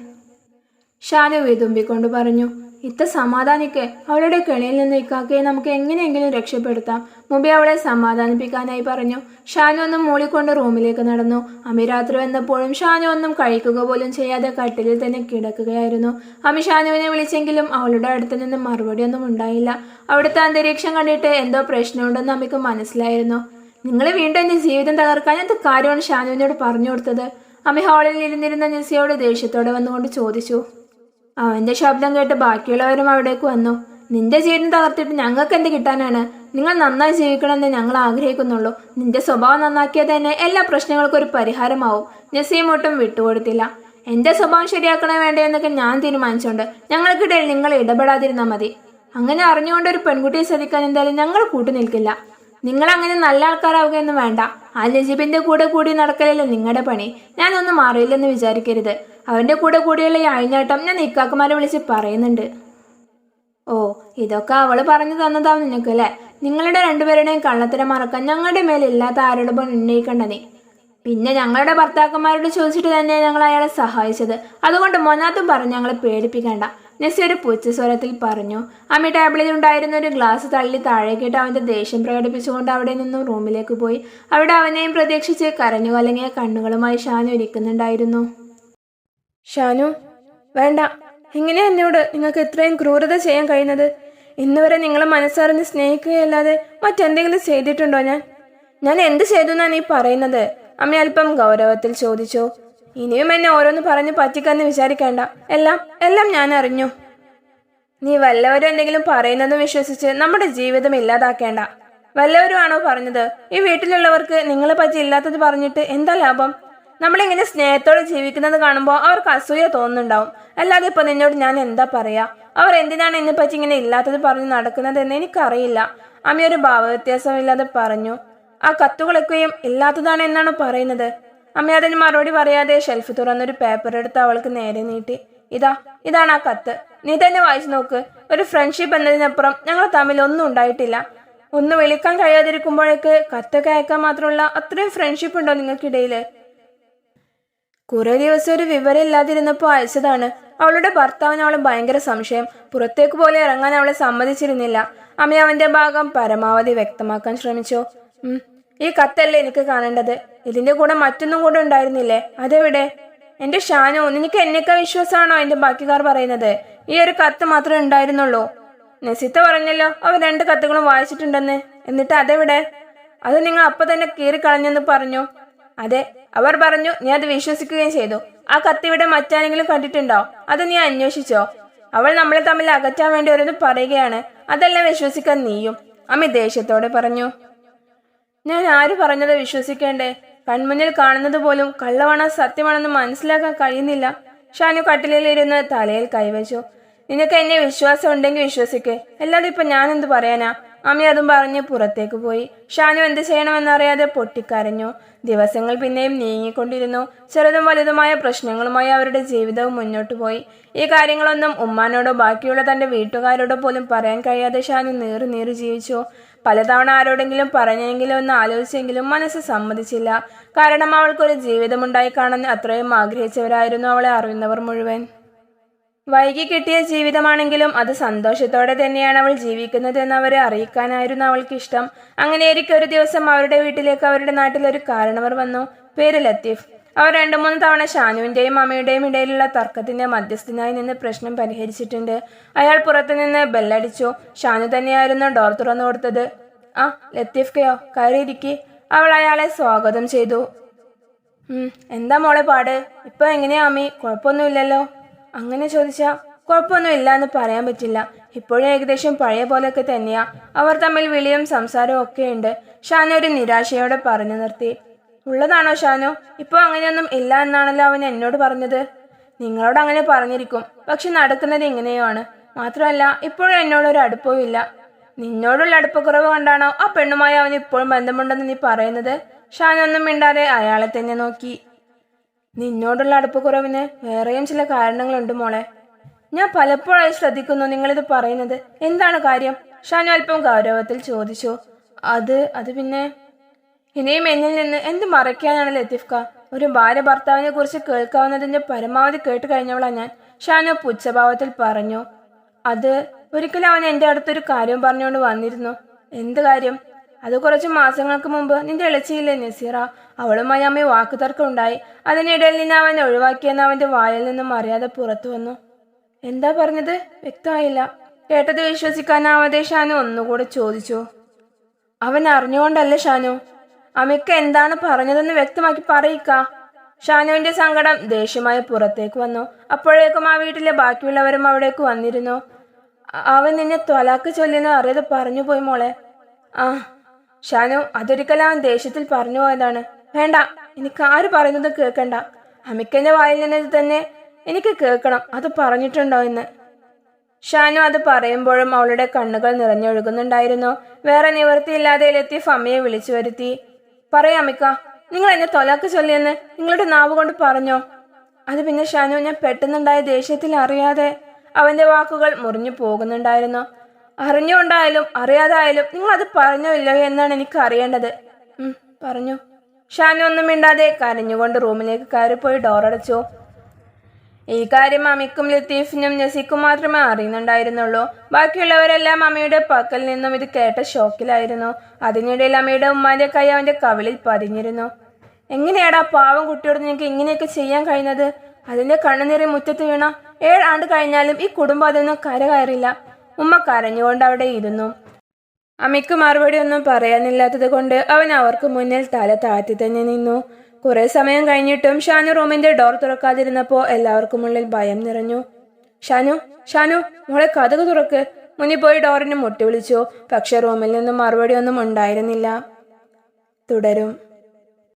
Speaker 1: ഷാനു വേതുമ്പിക്കൊണ്ട് പറഞ്ഞു. ഇത്ത സമാധാനിക്ക് അവളുടെ കെണിയിൽ നിന്ന് ഇക്കാക്കയെ നമുക്ക് എങ്ങനെയെങ്കിലും രക്ഷപ്പെടുത്താം. മുബി അവളെ സമാധാനിപ്പിക്കാനായി പറഞ്ഞു. ഷാനു ഒന്നും മൂളിക്കൊണ്ട് റൂമിലേക്ക് നടന്നു. അമി രാത്രി വന്നപ്പോഴും ഷാനു ഒന്നും കഴിക്കുക പോലും ചെയ്യാതെ കട്ടിലിൽ തന്നെ കിടക്കുകയായിരുന്നു. അമി ഷാനുവിനെ വിളിച്ചെങ്കിലും അവളുടെ അടുത്ത് നിന്ന് മറുപടി ഒന്നും ഉണ്ടായില്ല. അവിടുത്തെ അന്തരീക്ഷം കണ്ടിട്ട് എന്തോ പ്രശ്നമുണ്ടെന്ന് അമിക്ക് മനസ്സിലായിരുന്നു. നിങ്ങൾ വീണ്ടും എന്റെ ജീവിതം തകർക്കാൻ എന്ത് കാര്യമാണ് ഷാനുവിനോട് പറഞ്ഞു കൊടുത്തത്? അമ്മ ഹാളിൽ ഇരുന്നിരുന്ന നിസിയോട് ദേഷ്യത്തോടെ വന്നുകൊണ്ട് ചോദിച്ചു. അവന്റെ ശബ്ദം കേട്ട് ബാക്കിയുള്ളവരും അവിടേക്ക് വന്നു. നിന്റെ ജീവിതം തകർത്തിട്ട് ഞങ്ങൾക്ക് എന്ത് കിട്ടാനാണ്? നിങ്ങൾ നന്നായി ജീവിക്കണമെന്ന് ഞങ്ങൾ ആഗ്രഹിക്കുന്നുള്ളൂ. നിന്റെ സ്വഭാവം നന്നാക്കിയാൽ തന്നെ എല്ലാ പ്രശ്നങ്ങൾക്കും ഒരു പരിഹാരമാവും. നസീം ഒട്ടും വിട്ടുകൊടുത്തില്ല. എന്റെ സ്വഭാവം ശരിയാക്കണേ വേണ്ടേ എന്നൊക്കെ ഞാൻ തീരുമാനിച്ചോണ്ട് ഞങ്ങൾക്കിടയിൽ നിങ്ങൾ ഇടപെടാതിരുന്നാൽ മതി. അങ്ങനെ അറിഞ്ഞുകൊണ്ട് ഒരു പെൺകുട്ടിയെ ശ്രദ്ധിക്കാൻ എന്തായാലും ഞങ്ങൾ കൂട്ടു നിൽക്കില്ല. നിങ്ങൾ അങ്ങനെ നല്ല ആൾക്കാരാവുകയൊന്നും വേണ്ട. ആ നജീബിന്റെ കൂടെ കൂടി നടക്കലല്ലേ നിങ്ങളുടെ പണി. ഞാനൊന്നും മാറിയില്ലെന്ന് വിചാരിക്കരുത്. അവന്റെ കൂടെ കൂടിയുള്ള ഈ അഴിഞ്ഞാട്ടം ഞാൻ ഇക്കാക്കുമാരെ വിളിച്ച് പറയുന്നുണ്ട്. ഓ ഇതൊക്കെ അവൾ പറഞ്ഞു തന്നതാവും നിനക്ക് അല്ലേ? നിങ്ങളുടെ രണ്ടുപേരുടെയും കള്ളത്തരം മറക്കാൻ ഞങ്ങളുടെ മേലെ ഇല്ലാത്ത ആരോടൊപ്പം ഉന്നയിക്കണ്ട നീ. പിന്നെ ഞങ്ങളുടെ ഭർത്താക്കന്മാരോട് ചോദിച്ചിട്ട് തന്നെ ഞങ്ങൾ അയാളെ സഹായിച്ചത്. അതുകൊണ്ട് മൊനാത്തും പറഞ്ഞ് ഞങ്ങളെ പേടിപ്പിക്കണ്ട. നെസി ഒരു പുച്ഛസ്വരത്തിൽ പറഞ്ഞു അമ്മ ടേബിളിൽ ഉണ്ടായിരുന്ന ഒരു ഗ്ലാസ് തള്ളി താഴേക്കിട്ട് അവന്റെ ദേഷ്യം പ്രകടിപ്പിച്ചുകൊണ്ട് അവിടെ നിന്നും റൂമിലേക്ക് പോയി. അവിടെ അവനെയും പ്രതീക്ഷിച്ച് കരഞ്ഞു കലങ്ങിയ കണ്ണുകളുമായി ഷാനു ഇരിക്കുന്നുണ്ടായിരുന്നു. ഷാനു വേണ്ട. എങ്ങനെയാ എന്നോട് നിങ്ങൾക്ക് ഇത്രയും ക്രൂരത ചെയ്യാൻ കഴിയുന്നത്? ഇന്ന് വരെ നിങ്ങളെ മനസ്സറിഞ്ഞ് സ്നേഹിക്കുകയല്ലാതെ മറ്റെന്തെങ്കിലും ചെയ്തിട്ടുണ്ടോ ഞാൻ? ഞാൻ എന്ത് ചെയ്തു എന്നാണ് നീ പറയുന്നത്? അമ്മ അല്പം ഗൗരവത്തിൽ ചോദിച്ചു. ഇനിയും എന്നെ ഓരോന്ന് പറഞ്ഞ് പറ്റിക്കാന്ന് വിചാരിക്കേണ്ട. എല്ലാം എല്ലാം ഞാൻ അറിഞ്ഞു. നീ വല്ലവരും എന്തെങ്കിലും പറയുന്നതും വിശ്വസിച്ച് നമ്മുടെ ജീവിതം ഇല്ലാതാക്കേണ്ട. വല്ലവരുമാണോ പറഞ്ഞത്? ഈ വീട്ടിലുള്ളവർക്ക് നിങ്ങളെ പറ്റി ഇല്ലാത്തത് പറഞ്ഞിട്ട് എന്താ ലാഭം? നമ്മളിങ്ങനെ സ്നേഹത്തോടെ ജീവിക്കുന്നത് കാണുമ്പോൾ അവർക്ക് അസൂയ തോന്നുന്നുണ്ടാവും. അല്ലാതെ ഇപ്പൊ നിന്നോട് ഞാൻ എന്താ പറയാ? അവർ എന്തിനാണ് എന്നെ പറ്റി ഇങ്ങനെ ഇല്ലാത്തത് പറഞ്ഞ് നടക്കുന്നതെന്ന് എനിക്കറിയില്ല. അമ്മ ഒരു ഭാവവ്യത്യാസമില്ലാതെ പറഞ്ഞു ആ കത്തുകളൊക്കെയും ഇല്ലാത്തതാണ് എന്നാണ് പറയുന്നത്? അമ്മ അതിന് മറുപടി പറയാതെ ഷെൽഫ് തുറന്നൊരു പേപ്പർ എടുത്ത് അവൾക്ക് നേരെ നീട്ടി. ഇതാ ഇതാണ് ആ കത്ത്. നീ തന്നെ വായിച്ചു നോക്ക്. ഒരു ഫ്രണ്ട്ഷിപ്പ് എന്നതിനപ്പുറം ഞങ്ങൾ തമ്മിൽ ഒന്നും ഉണ്ടായിട്ടില്ല. ഒന്ന് വിളിക്കാൻ കഴിയാതിരിക്കുമ്പോഴേക്ക് കത്തൊക്കെ അയക്കാൻ മാത്രമുള്ള അത്രയും ഫ്രണ്ട്ഷിപ്പ് ഉണ്ടോ നിങ്ങൾക്കിടയിൽ കുറെ ദിവസം ഒരു വിവരം ഇല്ലാതിരുന്നപ്പോൾ അയച്ചതാണ്. അവളുടെ ഭർത്താവിന് അവളെ ഭയങ്കര സംശയം. പുറത്തേക്ക് പോലെ ഇറങ്ങാൻ അവളെ സമ്മതിച്ചിരുന്നില്ല. അമ്മ അവന്റെ ഭാഗം പരമാവധി വ്യക്തമാക്കാൻ ശ്രമിച്ചു. ഈ കത്തല്ലേ എനിക്ക് കാണേണ്ടത്? ഇതിന്റെ കൂടെ മറ്റൊന്നും കൂടെ ഉണ്ടായിരുന്നില്ലേ? അതെവിടെ? എന്റെ ഷാനു നിനക്ക് എന്നേക്കാൾ വിശ്വാസമാണോ എന്റെ ബാക്കിക്കാർ പറയുന്നത്? ഈ ഒരു കത്ത് മാത്രമേ ഉണ്ടായിരുന്നുള്ളൂ. നസിത്ത പറഞ്ഞല്ലോ അവർ രണ്ട് കത്തുകളും വായിച്ചിട്ടുണ്ടെന്ന്. എന്നിട്ട് അതെവിടെ? അത് നിങ്ങൾ അപ്പൊ തന്നെ കീറിക്കളഞ്ഞെന്ന് പറഞ്ഞു. അതെ അവർ പറഞ്ഞു നീ അത് വിശ്വസിക്കുകയും ചെയ്തു. ആ കത്തിവിടെ മറ്റാരെങ്കിലും കണ്ടിട്ടുണ്ടോ? അത് നീ അന്വേഷിച്ചോ. അവൾ നമ്മളെ തമ്മിൽ അകറ്റാൻ വേണ്ടി ഓരോന്ന് പറയുകയാണ്. അതെല്ലാം വിശ്വസിക്കാൻ നീയും. അമ്മി ദേഷ്യത്തോടെ പറഞ്ഞു. ഞാൻ ആര് പറഞ്ഞത് വിശ്വസിക്കേണ്ടേ? കൺമുന്നിൽ കാണുന്നത് പോലും കള്ളമാണോ സത്യമാണെന്ന് മനസ്സിലാക്കാൻ കഴിയുന്നില്ല. ഷാനു കട്ടിലിരുന്ന് തലയിൽ കൈവച്ചു. നിനക്ക് എന്നെ വിശ്വാസം ഉണ്ടെങ്കിൽ വിശ്വസിക്ക്. അല്ലാതെ ഇപ്പൊ ഞാൻ എന്ത് പറയാനാ? അമ്മ അതും പറഞ്ഞ് പുറത്തേക്ക് പോയി. ഷാനു എന്ത് ചെയ്യണമെന്നറിയാതെ പൊട്ടിക്കരഞ്ഞു. ദിവസങ്ങൾ പിന്നെയും നീങ്ങിക്കൊണ്ടിരുന്നു. ചെറുതും വലുതുമായ പ്രശ്നങ്ങളുമായി അവരുടെ ജീവിതവും മുന്നോട്ട് പോയി. ഈ കാര്യങ്ങളൊന്നും ഉമ്മാനോടോ ബാക്കിയുള്ള തന്റെ വീട്ടുകാരോടോ പോലും പറയാൻ കഴിയാതെ ഷാനു നീറു നീറു ജീവിച്ചു. പലതവണ ആരോടെങ്കിലും പറഞ്ഞെങ്കിലും ഒന്ന് ആലോചിച്ചെങ്കിലും മനസ്സ് സമ്മതിച്ചില്ല. കാരണം അവൾക്കൊരു ജീവിതമുണ്ടായി കാണാൻ അത്രയും ആഗ്രഹിച്ചവരായിരുന്നു അവളെ അറിയുന്നവർ മുഴുവൻ. വൈകി കിട്ടിയ ജീവിതമാണെങ്കിലും അത് സന്തോഷത്തോടെ തന്നെയാണ് അവൾ ജീവിക്കുന്നതെന്ന് അവരെ അറിയിക്കാനായിരുന്നു അവൾക്കിഷ്ടം. അങ്ങനെയായിരിക്കും ഒരു ദിവസം അവരുടെ വീട്ടിലേക്ക് അവരുടെ നാട്ടിൽ ഒരു കാരണവർ വന്നു. പേര് ലത്തീഫ്. അവർ രണ്ടു മൂന്ന് തവണ ഷാനുവിന്റെയും അമ്മയുടെയും ഇടയിലുള്ള തർക്കത്തിന്റെ മധ്യസ്ഥനായി നിന്ന് പ്രശ്നം പരിഹരിച്ചിട്ടുണ്ട്. അയാൾ പുറത്തുനിന്ന് ബെല്ലടിച്ചു. ഷാനു തന്നെയായിരുന്നു ഡോർ തുറന്നു കൊടുത്തത്. ആ ലത്തീഫ് കയോ കയറിയിരിക്കെ. അവൾ അയാളെ സ്വാഗതം ചെയ്തു. എന്താ മോളെ പാട്? ഇപ്പൊ എങ്ങനെയാ അമ്മി? കുഴപ്പമൊന്നുമില്ലല്ലോ? അങ്ങനെ ചോദിച്ചാ കുഴപ്പമൊന്നും ഇല്ല എന്ന് പറയാൻ പറ്റില്ല. ഇപ്പോഴും ഏകദേശം പഴയ പോലെയൊക്കെ തന്നെയാ. അവർ തമ്മിൽ വിളിയും സംസാരവും ഒക്കെ ഉണ്ട് ഷാനു ഒരു നിരാശയോടെ പറഞ്ഞു നിർത്തി. ഉള്ളതാണോ ഷാനു? ഇപ്പൊ അങ്ങനെയൊന്നും ഇല്ല എന്നാണല്ലോ അവൻ എന്നോട് പറഞ്ഞത്. നിങ്ങളോട് അങ്ങനെ പറഞ്ഞിരിക്കും. പക്ഷെ നടക്കുന്നത് ഇങ്ങനെയുമാണ്. മാത്രമല്ല ഇപ്പോഴും എന്നോടൊരു അടുപ്പവും ഇല്ല. നിന്നോടുള്ള അടുപ്പക്കുറവ് കണ്ടാണോ ആ പെണ്ണുമായി അവന് ഇപ്പോഴും ബന്ധമുണ്ടെന്ന് നീ പറയുന്നത്? ഷാനൊന്നും മിണ്ടാതെ അയാളെ തന്നെ നോക്കി. നിന്നോടുള്ള അടുപ്പക്കുറവിന് വേറെയും ചില കാരണങ്ങളുണ്ട് മോളെ. ഞാൻ പലപ്പോഴായി ശ്രദ്ധിക്കുന്നു നിങ്ങളിത് പറയുന്നത്. എന്താണ് കാര്യം? ഷാനു അല്പം ഗൗരവത്തിൽ ചോദിച്ചു. അത് അത് പിന്നെ ഇനിയും എന്നിൽ നിന്ന് എന്ത് മറയ്ക്കാനാണ് ലത്തീഫ്ക ഒരു ഭാര്യ ഭർത്താവിനെ കുറിച്ച് കേൾക്കാവുന്നതിന്റെ പരമാവധി കേട്ട് കഴിഞ്ഞവളാ ഞാൻ ഷാനു പുച്ഛഭാവത്തിൽ പറഞ്ഞു. അത് ഒരിക്കലും അവൻ എന്റെ അടുത്തൊരു കാര്യം പറഞ്ഞുകൊണ്ട് വന്നിരുന്നു. എന്ത് കാര്യം? അത് കുറച്ച് മാസങ്ങൾക്ക് മുമ്പ് നിന്റെ ഇളച്ചിയില്ലേ നസീറ? അവളുമായി അമ്മ വാക്കുതർക്കം ഉണ്ടായി. അതിനിടയിൽ നിന്ന് അവൻ ഒഴിവാക്കിയെന്ന് അവന്റെ വായിൽ നിന്നും അറിയാതെ പുറത്തു വന്നു. എന്താ പറഞ്ഞത്? വ്യക്തമായില്ല. കേട്ടത് വിശ്വസിക്കാനാവാതെ ഷാനു ഒന്നുകൂടെ ചോദിച്ചു. അവൻ അറിഞ്ഞുകൊണ്ടല്ലേ ഷാനു? അമിക്ക എന്താണ് പറഞ്ഞതെന്ന് വ്യക്തമാക്കി പറയിക്ക. ഷാനുവിന്റെ സങ്കടം ദേഷ്യമായി പുറത്തേക്ക് വന്നു. അപ്പോഴേക്കും ആ വീട്ടിലെ ബാക്കിയുള്ളവരും അവിടേക്ക് വന്നിരുന്നു. അവൻ നിന്നെ ത്വലാക്ക് ചൊല്ലിന്ന് അറിയാതെ പറഞ്ഞു പോയി മോളെ. ആ ഷാനു അതൊരിക്കലും അവൻ ദേഷ്യത്തിൽ പറഞ്ഞു പോയതാണ്. വേണ്ട എനിക്ക് ആര് പറയുന്നത് കേൾക്കണ്ട. അമിക്കന്റെ വായിൽ നിന്ന് തന്നെ എനിക്ക് കേൾക്കണം അത് പറഞ്ഞിട്ടുണ്ടോ എന്ന്. ഷാനു അത് പറയുമ്പോഴും അവളുടെ കണ്ണുകൾ നിറഞ്ഞൊഴുകുന്നുണ്ടായിരുന്നു. വേറെ നിവൃത്തിയില്ലാതെ ലത്തീഫ് അമ്മയെ വിളിച്ചു വരുത്തി. പറയാമിക്ക നിങ്ങൾ എന്നെ തൊലാക്ക് ചൊല്ലിയെന്ന് നിങ്ങളുടെ നാവ് കൊണ്ട് പറഞ്ഞോ. അത് പിന്നെ ഷാനു ഞാൻ പെട്ടെന്നുണ്ടായ ദേഷ്യത്തിൽ അറിയാതെ അവന്റെ വാക്കുകൾ മുറിഞ്ഞു പോകുന്നുണ്ടായിരുന്നു. അറിഞ്ഞുകൊണ്ടായാലും അറിയാതായാലും നിങ്ങൾ അത് പറഞ്ഞോ ഇല്ലയോ എന്നാണ് എനിക്ക് അറിയേണ്ടത്. പറഞ്ഞു. ഷാനു ഒന്നും മിണ്ടാതെ കരഞ്ഞുകൊണ്ട് റൂമിലേക്ക് കയറിപ്പോയി ഡോറടച്ചു ഈ കാര്യം അമിക്കും ലത്തീഫിനും നസീക്കും മാത്രമേ അറിയുന്നുണ്ടായിരുന്നുള്ളൂ. ബാക്കിയുള്ളവരെല്ലാം അമ്മയുടെ പക്കൽ നിന്നും ഇത് കേട്ട ഷോക്കിലായിരുന്നു. അതിനിടയിൽ അമ്മയുടെ ഉമ്മാന്റെ കൈ അവന്റെ കവിളിൽ പതിഞ്ഞിരുന്നു. എങ്ങനെയാടാ പാവം കുട്ടിയോട് നിനക്ക് ഇങ്ങനെയൊക്കെ ചെയ്യാൻ കഴിയുന്നത്? അതിന്റെ കണ്ണുനീറി മുറ്റത്ത് വീണ ഏഴാണ്ട് കഴിഞ്ഞാലും ഈ കുടുംബം അതൊന്നും കരകയറില്ല. ഉമ്മ കരഞ്ഞുകൊണ്ട് അവിടെ ഇരുന്നു. അമ്മയ്ക്ക് മറുപടി ഒന്നും പറയാനില്ലാത്തത് കൊണ്ട് അവൻ അവർക്ക് മുന്നിൽ തല താഴ്ത്തി തന്നെ നിന്നു. കുറെ സമയം കഴിഞ്ഞിട്ടും ഷാനു റൂമിന്റെ ഡോർ തുറക്കാതിരുന്നപ്പോ എല്ലാവർക്കും ഉള്ളിൽ ഭയം നിറഞ്ഞു. ഷാനു ഷാനു മോളെ കഥക് തുറക്ക്. മുന്നിൽ പോയി ഡോറിന് മുട്ടി വിളിച്ചു. പക്ഷെ റൂമിൽ നിന്നും മറുപടി ഒന്നും ഉണ്ടായിരുന്നില്ല. തുടരും.